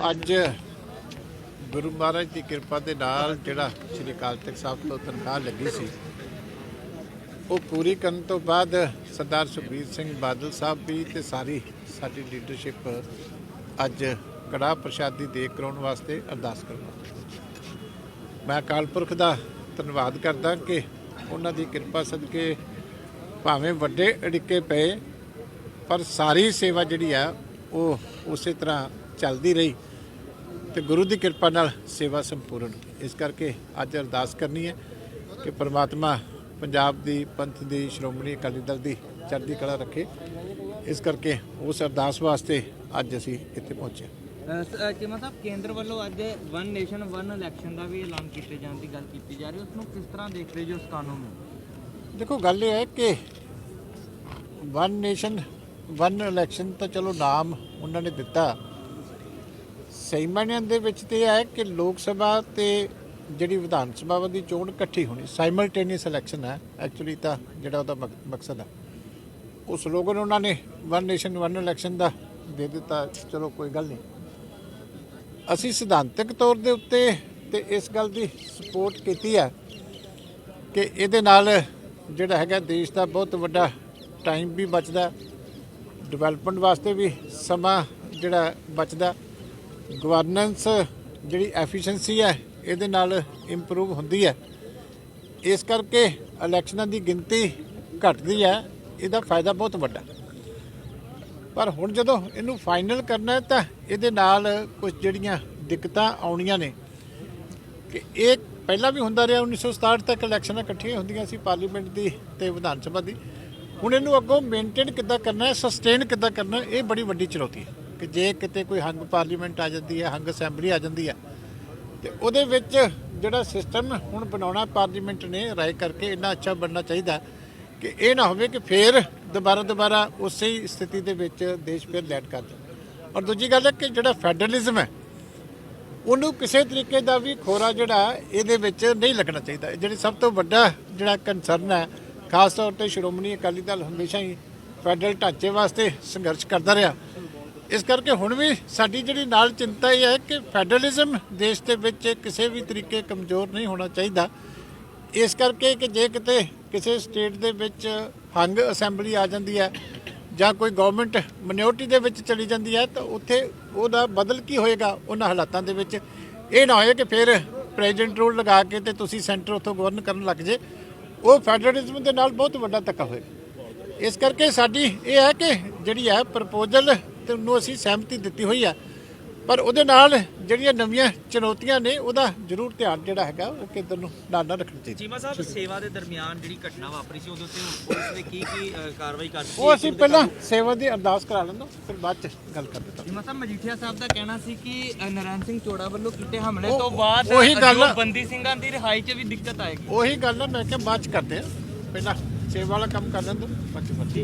ਅੱਜ ਗੁਰੂ ਮਹਾਰਾਜ ਦੀ ਕਿਰਪਾ ਦੇ ਨਾਲ ਜਿਹੜਾ ਸ੍ਰੀ ਅਕਾਲ ਤਖਤ ਸਾਹਿਬ ਤੋਂ ਤਨਖਾਹ ਲੱਗੀ ਸੀ, ਉਹ ਪੂਰੀ ਕਰਨ ਤੋਂ ਬਾਅਦ ਸਰਦਾਰ ਸੁਖਬੀਰ ਸਿੰਘ ਬਾਦਲ ਸਾਹਿਬ ਵੀ ਤੇ ਸਾਰੀ ਸਾਡੀ ਲੀਡਰਸ਼ਿਪ ਅੱਜ ਕੜਾ ਪ੍ਰਸ਼ਾਦੀ ਦੇ ਕਰਾਉਣ ਵਾਸਤੇ ਅਰਦਾਸ ਕਰਵਾ ਮੈਂ ਅਕਾਲ ਪੁਰਖ ਦਾ ਧੰਨਵਾਦ ਕਰਦਾ ਕਿ ਉਹਨਾਂ ਦੀ ਕਿਰਪਾ ਸਦਕੇ ਭਾਵੇਂ ਵੱਡੇ ਅੜਿੱਕੇ ਪਏ, ਪਰ ਸਾਰੀ ਸੇਵਾ ਜਿਹੜੀ ਆ, ਉਹ ਉਸੇ ਤਰ੍ਹਾਂ ਚੱਲਦੀ ਰਹੀ। ਤੇ ਗੁਰੂ ਦੀ ਕਿਰਪਾ ਨਾਲ ਸੇਵਾ ਸੰਪੂਰਨ। ਇਸ ਕਰਕੇ ਅੱਜ ਅਰਦਾਸ ਕਰਨੀ ਹੈ ਕਿ ਪ੍ਰਮਾਤਮਾ ਪੰਜਾਬ ਦੀ ਪੰਥ ਦੀ ਸ਼੍ਰੋਮਣੀ ਅਕਾਲੀ ਦਲ ਦੀ ਚੜ੍ਹਦੀ ਕਲਾ ਰੱਖੇ। ਇਸ ਕਰਕੇ ਉਸ ਅਰਦਾਸ ਵਾਸਤੇ ਅੱਜ ਅਸੀਂ ਇੱਥੇ ਪਹੁੰਚੇ ਸਾਹਿਬ ਕੇਂਦਰ ਵੱਲੋਂ ਅੱਜ ਵਨ ਨੇਸ਼ਨ ਵਨ ਇਲੈਕਸ਼ਨ ਦਾ ਵੀ ਐਲਾਨ ਕੀਤੇ ਜਾਣ ਦੀ ਗੱਲ ਕੀਤੀ ਜਾ ਰਹੀ ਹੈ। ਉਸ ਨੂੰ ਕਿਸ ਤਰ੍ਹਾਂ ਦੇਖ ਰਹੇ ਜੋ ਉਸ ਕਾਨੂੰਨ ਨੂੰ? ਦੇਖੋ ਗੱਲ ਇਹ ਹੈ ਕਿ ਵਨ ਨੇਸ਼ਨ ਵਨ ਇਲੈਕਸ਼ਨ ਤਾਂ ਚਲੋ ਨਾਮ ਉਹਨਾਂ ਨੇ ਦਿੱਤਾ। ਸਹੀ ਮਾਇਨਿਆਂ ਦੇ ਵਿੱਚ ਤੇ ਇਹ ਹੈ ਕਿ ਲੋਕ ਸਭਾ ਤੇ ਜਿਹੜੀ ਵਿਧਾਨ ਸਭਾ ਦੀ ਚੋਣ ਇਕੱਠੀ ਹੋਣੀ ਸਾਈਮਲਟੇਨੀਅਸ ਇਲੈਕਸ਼ਨ ਹੈ ਐਕਚੁਅਲੀ ਤਾਂ ਜਿਹੜਾ ਉਹਦਾ ਮਕ- ਮਕਸਦ ਹੈ। ਉਹ ਸਲੋਗਨ ਉਹਨਾਂ ਨੇ ਵਨ ਨੇਸ਼ਨ ਵਨ ਇਲੈਕਸ਼ਨ ਦਾ ਦੇ ਦਿੱਤਾ, ਚਲੋ ਕੋਈ ਗੱਲ ਨਹੀਂ। ਅਸੀਂ ਸਿਧਾਂਤਕ ਤੌਰ ਦੇ ਉੱਤੇ ਤੇ ਇਸ ਗੱਲ ਦੀ ਸਪੋਰਟ ਕੀਤੀ ਹੈ ਕਿ ਇਹਦੇ ਨਾਲ ਜਿਹੜਾ ਹੈਗਾ ਦੇਸ਼ ਦਾ ਬਹੁਤ ਵੱਡਾ ਟਾਈਮ ਵੀ ਬਚਦਾ ਡਿਵੈਲਪਮੈਂਟ ਵਾਸਤੇ ਵੀ ਸਮਾਂ ਜਿਹੜਾ ਬਚਦਾ। ਗਵਰਨੈਂਸ ਜਿਹੜੀ ਐਫੀਸ਼ੀਐਂਸੀ ਹੈ, ਇਹਦੇ ਨਾਲ ਇੰਪਰੂਵ ਹੁੰਦੀ ਹੈ। ਇਸ ਕਰਕੇ ਇਲੈਕਸ਼ਨਾਂ ਦੀ ਗਿਣਤੀ ਘਟਦੀ ਹੈ, ਇਹਦਾ ਫਾਇਦਾ ਬਹੁਤ ਵੱਡਾ। ਪਰ ਹੁਣ ਜਦੋਂ ਇਹਨੂੰ ਫਾਈਨਲ ਕਰਨਾ ਹੈ, ਤਾਂ ਇਹਦੇ ਨਾਲ ਕੁਝ ਜਿਹੜੀਆਂ ਦਿੱਕਤਾਂ ਆਉਣੀਆਂ ਨੇ। ਕਿ ਇਹ ਪਹਿਲਾਂ ਵੀ ਹੁੰਦਾ ਰਿਹਾ 1967 ਤੱਕ ਇਲੈਕਸ਼ਨਾਂ ਇਕੱਠੀਆਂ ਹੁੰਦੀਆਂ ਸੀ ਪਾਰਲੀਮੈਂਟ ਦੀ ਤੇ ਵਿਧਾਨ ਸਭਾ ਦੀ। ਹੁਣ ਇਹਨੂੰ ਅੱਗੋਂ ਮੇਨਟੇਨ ਕਿੱਦਾਂ ਕਰਨਾ ਹੈ ਸਸਟੇਨ ਕਿੱਦਾਂ ਕਰਨਾ ਇਹ ਬੜੀ ਵੱਡੀ ਚੁਣੌਤੀ ਹੈ। ਕਿ ਜੇ ਕਿਤੇ ਕੋਈ ਹੰਗ ਪਾਰਲੀਮੈਂਟ ਆ ਜਾਂਦੀ ਹੈ, ਹੰਗ ਅਸੈਂਬਲੀ ਆ ਜਾਂਦੀ ਹੈ, ਤੇ ਉਹਦੇ ਵਿੱਚ ਜਿਹੜਾ ਸਿਸਟਮ ਹੁਣ ਬਣਾਉਣਾ ਪਾਰਲੀਮੈਂਟ ਨੇ ਰਾਏ ਕਰਕੇ ਇੰਨਾ ਅੱਛਾ ਬਣਨਾ ਚਾਹੀਦਾ ਕਿ ਇਹ ਨਾ ਹੋਵੇ ਕਿ ਫੇਰ ਦੁਬਾਰਾ ਦੁਬਾਰਾ ਉਸੇ ਹੀ ਸਥਿਤੀ ਦੇ ਵਿੱਚ ਦੇਸ਼ ਫਿਰ ਲੈਟ ਕਰ ਜਾਵੇ ਔਰ ਦੂਜੀ ਗੱਲ ਹੈ ਕਿ ਜਿਹੜਾ ਫੈਡਰਲਿਜ਼ਮ ਹੈ, ਉਹਨੂੰ ਕਿਸੇ ਤਰੀਕੇ ਦਾ ਵੀ ਖੋਰਾ ਜਿਹੜਾ ਇਹਦੇ ਵਿੱਚ ਨਹੀਂ ਲੱਗਣਾ ਚਾਹੀਦਾ। ਜਿਹੜੀ ਸਭ ਤੋਂ ਵੱਡਾ ਜਿਹੜਾ ਕੰਸਰਨ ਹੈ, ਖਾਸ ਤੌਰ ਤੇ ਸ਼੍ਰੋਮਣੀ ਅਕਾਲੀ ਦਲ ਹਮੇਸ਼ਾ ਹੀ ਫੈਡਰਲ ਢਾਂਚੇ ਵਾਸਤੇ ਸੰਘਰਸ਼ ਕਰਦਾ ਰਿਹਾ। ਇਸ ਕਰਕੇ ਹੁਣ ਵੀ ਸਾਡੀ ਜਿਹੜੀ ਨਾਲ ਚਿੰਤਾ ਇਹ ਹੈ ਕਿ ਫੈਡਰਲਿਜ਼ਮ ਦੇਸ਼ ਦੇ ਵਿੱਚ ਕਿਸੇ ਵੀ ਤਰੀਕੇ ਕਮਜ਼ੋਰ ਨਹੀਂ ਹੋਣਾ ਚਾਹੀਦਾ। ਇਸ ਕਰਕੇ ਕਿ ਜੇ ਕਿਤੇ ਕਿਸੇ ਸਟੇਟ ਦੇ ਵਿੱਚ ਹੰਗ ਅਸੈਂਬਲੀ ਆ ਜਾਂਦੀ ਹੈ ਜਾਂ ਕੋਈ ਗਵਰਨਮੈਂਟ ਮਿਨੋਰਟੀ ਦੇ ਵਿੱਚ ਚਲੀ ਜਾਂਦੀ ਹੈ ਤਾਂ ਉੱਥੇ ਉਹਦਾ ਬਦਲ ਕੀ ਹੋਏਗਾ ਉਹਨਾਂ ਹਾਲਾਤਾਂ ਦੇ ਵਿੱਚ? ਇਹ ਨਾ ਹੋਏ ਕਿ ਫਿਰ ਪ੍ਰੈਜ਼ੀਡੈਂਟ ਰੂਲ ਲਗਾ ਕੇ ਤੇ ਤੁਸੀਂ ਸੈਂਟਰ ਉੱਥੋਂ ਗਵਰਨ ਕਰਨ ਲੱਗ ਜੇ। ਉਹ ਫੈਡਰਲਿਜ਼ਮ ਦੇ ਨਾਲ ਬਹੁਤ ਵੱਡਾ ਧੱਕਾ ਹੋਏਗਾ। ਇਸ ਕਰਕੇ ਸਾਡੀ ਇਹ ਹੈ ਕਿ ਜਿਹੜੀ ਹੈ ਪ੍ਰਪੋਜ਼ਲ ਤੇ ਨੂੰ ਅਸੀਂ ਸਹਿਮਤੀ ਦਿੱਤੀ ਹੋਈ ਹੈ ਪਰ ਉਹਦੇ ਨਾਲ ਜਿਹੜੀਆਂ ਨਵੀਆਂ ਚੁਣੌਤੀਆਂ ਨੇ ਉਹਦਾ ਜ਼ਰੂਰ ਧਿਆਨ ਜਿਹੜਾ ਹੈਗਾ ਉਹ ਕੇਂਦਰ ਨੂੰ ਨਾਲ ਨਾਲ ਰੱਖਣਾ ਚਾਹੀਦਾ। ਚੀਮਾ ਸਾਹਿਬ ਸੇਵਾ ਦੇ ਦਰਮਿਆਨ ਜਿਹੜੀ ਘਟਨਾ ਵਾਪਰੀ ਸੀ ਉਹਦੇ ਉੱਤੇ ਪੁਲਿਸ ਨੇ ਕੀ ਕੀ ਕਾਰਵਾਈ ਕਰ ਦਿੱਤੀ ਉਹ ਅਸੀਂ ਪਹਿਲਾਂ ਸੇਵਾ ਦੀ ਅਰਦਾਸ ਕਰਾ ਲੈਂਦਾ ਫਿਰ ਬਾਅਦ ਚ ਗੱਲ ਕਰਦੇ ਹਾਂ। ਚੀਮਾ ਸਾਹਿਬ ਮਜੀਠੀਆ ਸਾਹਿਬ ਦਾ ਕਹਿਣਾ ਸੀ ਕਿ ਨਾਰਾਇਣ ਸਿੰਘ ਚੋੜਾ ਵੱਲੋਂ ਕੀਤੇ ਹਮਲੇ ਤੋਂ ਬਾਅਦ ਉਹੀ ਗੱਲ- ਜੋ ਬੰਦੀ ਸਿੰਘਾਂ ਦੀ ਰਿਹਾਈ 'ਚ ਵੀ ਦਿੱਕਤ ਆਏਗੀ। ਉਹੀ ਗੱਲ ਮੈਂ ਕਿਹਾ ਬਾਅਦ ਚ ਕਰਦੇ ਆ ਪਹਿਲਾਂ ਸੇਵਾ ਵਾਲਾ ਕੰਮ ਕਰ ਲੈਂਦਾ ਬਾਕੀ ਬਾਕੀ